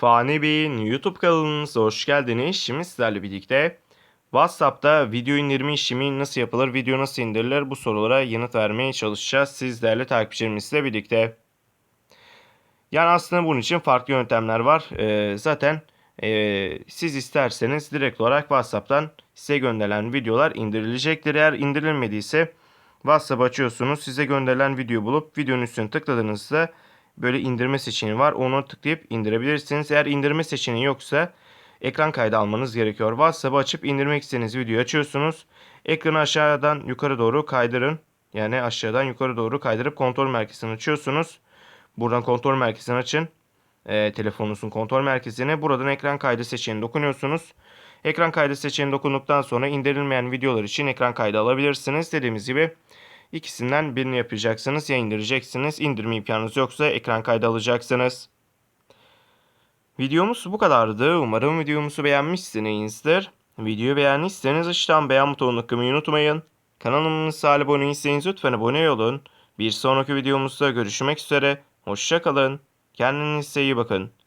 Fani Bey'in YouTube kanalınıza hoş geldiniz. Şimdi sizlerle birlikte WhatsApp'ta video indirme işlemi nasıl yapılır, video nasıl indirilir bu sorulara yanıt vermeye çalışacağız. Siz değerli takipçilerimizle birlikte. Yani aslında bunun için farklı yöntemler var. Ee, zaten ee, siz isterseniz direkt olarak WhatsApp'tan size gönderilen videolar indirilecektir. Eğer indirilmediyse WhatsApp açıyorsunuz. Size gönderilen video bulup videonun üstüne tıkladığınızda böyle indirme seçeneği var. Onu tıklayıp indirebilirsiniz. Eğer indirme seçeneği yoksa ekran kaydı almanız gerekiyor. WhatsApp'ı açıp indirmek istediğiniz videoyu açıyorsunuz. Ekranı aşağıdan yukarı doğru kaydırın. Yani aşağıdan yukarı doğru kaydırıp kontrol merkezini açıyorsunuz. Buradan kontrol merkezini açın. E, telefonunuzun kontrol merkezine. Buradan ekran kaydı seçeneğine dokunuyorsunuz. Ekran kaydı seçeneğine dokunduktan sonra indirilmeyen videolar için ekran kaydı alabilirsiniz. Dediğimiz gibi ikisinden birini yapacaksınız ya indireceksiniz. İndirme imkanınız yoksa ekran kaydı alacaksınız. Videomuz bu kadardı. Umarım videomuzu beğenmişsinizdir. Videoyu beğendiyseniz aşağıdan beğen butonuna tıklamayı unutmayın. Kanalımıza abone değilseniz lütfen abone olun. Bir sonraki videomuzda görüşmek üzere. Hoşçakalın. Kendinize iyi bakın.